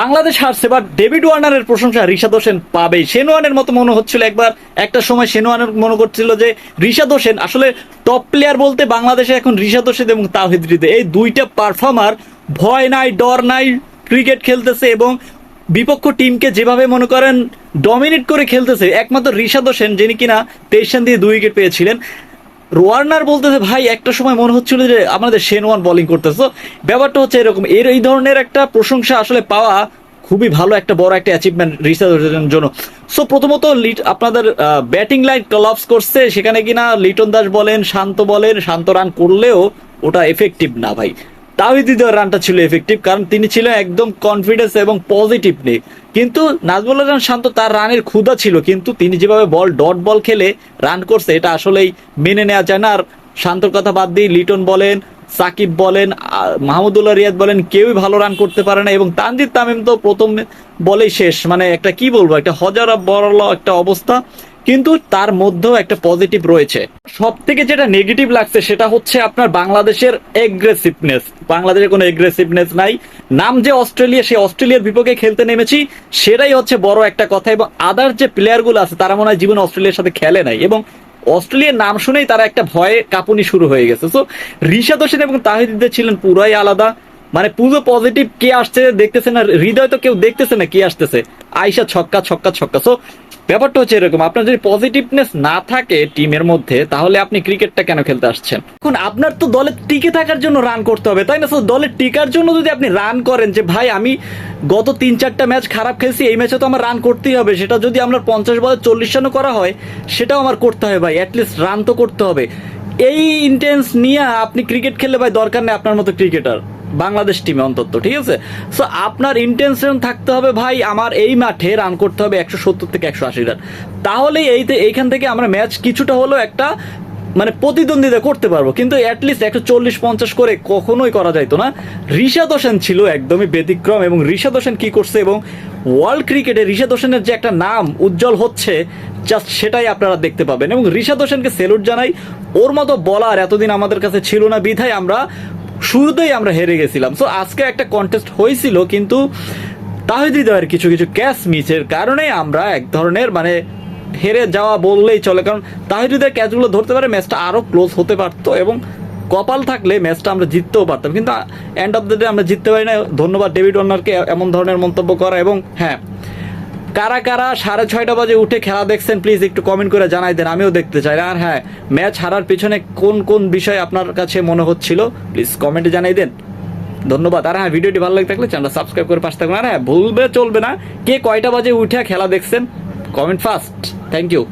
বাংলাদেশ হারছে এবার ডেভিড ওয়ার্নারের প্রশংসা ঋষাদ হোসেন পাবেই। শেনওয়ানের মতো মনে হচ্ছিল একবার। একটা সময় শেনওয়ানের মনে করছিল যে ঋষাদ হোসেন আসলে টপ প্লেয়ার বলতে বাংলাদেশে এখন ঋষাদ হোসেন এবং তাহিদ হৃদয়। এই দুইটা পারফর্মার ভয় নাই, ডর নাই ক্রিকেট খেলতেছে এবং বিপক্ষ টিমকে যেভাবে মনে করেন ডমিনেট করে খেলতেছে, একমাত্র ঋষাদ হোসেন যিনি কিনা তেইশ দিয়ে দুই উইকেট পেয়েছিলেন। রোয়ার্নার বলতেছে, ভাই, একটা সময় মনে হচ্ছিল যে আমাদের শেনওয়ান বোলিং করতেছে। ব্যাপারটা হচ্ছে এরকম। এর, এই ধরনের একটা প্রশংসা আসলে পাওয়া খুবই ভালো একটা বড় একটা অ্যাচিভমেন্ট রিসার্চের জন্য। সো প্রথমত লিট আপনাদের ব্যাটিং লাইন কলাপস করছে। সেখানে কিনা লিটন দাস বলেন, শান্ত বলেন, শান্ত রান করলেও ওটা এফেক্টিভ না ভাই। তাহিদিদের রানটা ছিল এফেক্টিভ কারণ তিনি ছিলেন একদম কনফিডেন্স এবং পজিটিভ নেই কিন্তু নাজমুল হাসান শান্ত তার রানের ক্ষুধা ছিল, কিন্তু তিনি যেভাবে বল ডট বল খেলে রান করছে, এটা আসলেই মেনে নেওয়া যায় না। আর শান্তর কথা বাদ দিয়ে লিটন বলেন, সাকিব বলেন মাহমুদুল্লাহ রিয়াদ বলেন, কেউই ভালো রান করতে পারে না। এবং তানজিদ তামিম তো প্রথম বলেই শেষ। মানে একটা কি বলব, একটা হজারা বড় একটা অবস্থা। কিন্তু তার মধ্যেও একটা পজিটিভ রয়েছে। সব থেকে যেটা নেগেটিভ লাগছে সেটা হচ্ছে আপনার বাংলাদেশের এগ্রেসিভনেস বাংলাদেশের কোনো এগ্রেসিভনেস নাই। নাম যে অস্ট্রেলিয়া, সেই অস্ট্রেলিয়ার বিপক্ষে খেলতে নেমেছি, সেটাই হচ্ছে বড় একটা কথা এবং আদার যে প্লেয়ারগুলো আছে, তারা মনে হয় জীবন অস্ট্রেলিয়ার সাথে খেলে নাই এবং অস্ট্রেলিয়ার নাম শুনেই তারা একটা ভয়ে কাঁপুনি শুরু হয়ে গেছে। সো ঋষাদ হোসেন এবং তাহিদুদ্দিন ছিলেন পুরাই আলাদা। মানে পুরো পজিটিভ কে আসছে দেখতেছে না, হৃদয় তো কেউ দেখতেছে না কে আসতেছে। আইসা ছক্কা ছক্কা ছক্কা। সো ব্যাপারটা হচ্ছে এরকম, আপনার যদি পজিটিভনেস না থাকে টিমের মধ্যে, তাহলে আপনি ক্রিকেটটা কেন খেলতে আসছেন? এখন আপনার তো দলে টিকে থাকার জন্য রান করতে হবে, তাই না? তো দলে টিকার জন্য যদি আপনি রান করেন যে, ভাই, আমি গত তিন চারটা ম্যাচ খারাপ খেলছি, এই ম্যাচে তো আমার রান করতেই হবে, সেটা যদি আমরা পঞ্চাশ বলে চল্লিশ রানও করা হয়, সেটাও আমার করতে হবে ভাই অ্যাটলিস্ট রান তো করতে হবে। এই ইন্টেন্স নিয়ে আপনি ক্রিকেট খেললে ভাই দরকার নেই আপনার মতো ক্রিকেটার বাংলাদেশ টিমে অন্তত, ঠিক আছে? সো আপনার ইন্টেনশন থাকতে হবে ভাই, আমার এই মাঠে রান করতে হবে একশো সত্তর থেকে একশো আশি রান তাহলেই এই এইখান থেকে আমরা ম্যাচ কিছুটা হলেও একটা মানে প্রতিদ্বন্দ্বিতা করতে পারব। কিন্তু অ্যাটলিস্ট একশো চল্লিশ পঞ্চাশ করে কখনোই করা যাইতো না। ঋষাদ হোসেন ছিল একদমই ব্যতিক্রম এবং ঋষাদ হোসেন কি করছে এবং ওয়ার্ল্ড ক্রিকেটে ঋষাদ হোসেনের যে একটা নাম উজ্জ্বল হচ্ছে জাস্ট সেটাই আপনারা দেখতে পাবেন। এবং ঋষাদ হোসেনকে সেলুট জানাই। ওর মতো বলার এতদিন আমাদের কাছে ছিল না। বিধায় আমরা শুরুতেই আমরা হেরে গেছিলাম। সো আজকে একটা কন্টেস্ট হয়েছিল, কিন্তু তাহিদিদের কিছু কিছু ক্যাচ মিসের কারণে আমরা এক ধরনের মানে হেরে যাওয়া বললেই চলে। কারণ তাহিদিদের ক্যাচগুলো ধরতে পারে ম্যাচটা আরও ক্লোজ হতে পারতো এবং কপাল থাকলে ম্যাচটা আমরা জিততেও পারতাম। কিন্তু এন্ড অফ দ্য ডে আমরা জিততে পারি না ধন্যবাদ ডেভিড ওয়ার্নারকে এমন ধরনের মন্তব্য করা এবং হ্যাঁ কারা কারা সাড়ে ছয়টা বাজে উঠে খেলা দেখছেন প্লিজ একটু কমেন্ট করে জানাই দেন, আমিও দেখতে চাই। আর হ্যাঁ ম্যাচ হারার পিছনে কোন কোন বিষয় আপনার কাছে মনে হচ্ছিল প্লিজ কমেন্টে জানাই দেন। ধন্যবাদ। আর হ্যাঁ ভিডিওটি ভালো লাগে থাকলে চ্যানেলটা সাবস্ক্রাইব করে পাশে থাকবেন। আর হ্যাঁ ভুলবে, চলবে না। কে কয়টা বাজে উঠে খেলা দেখছেন কমেন্ট ফার্স্ট থ্যাংক ইউ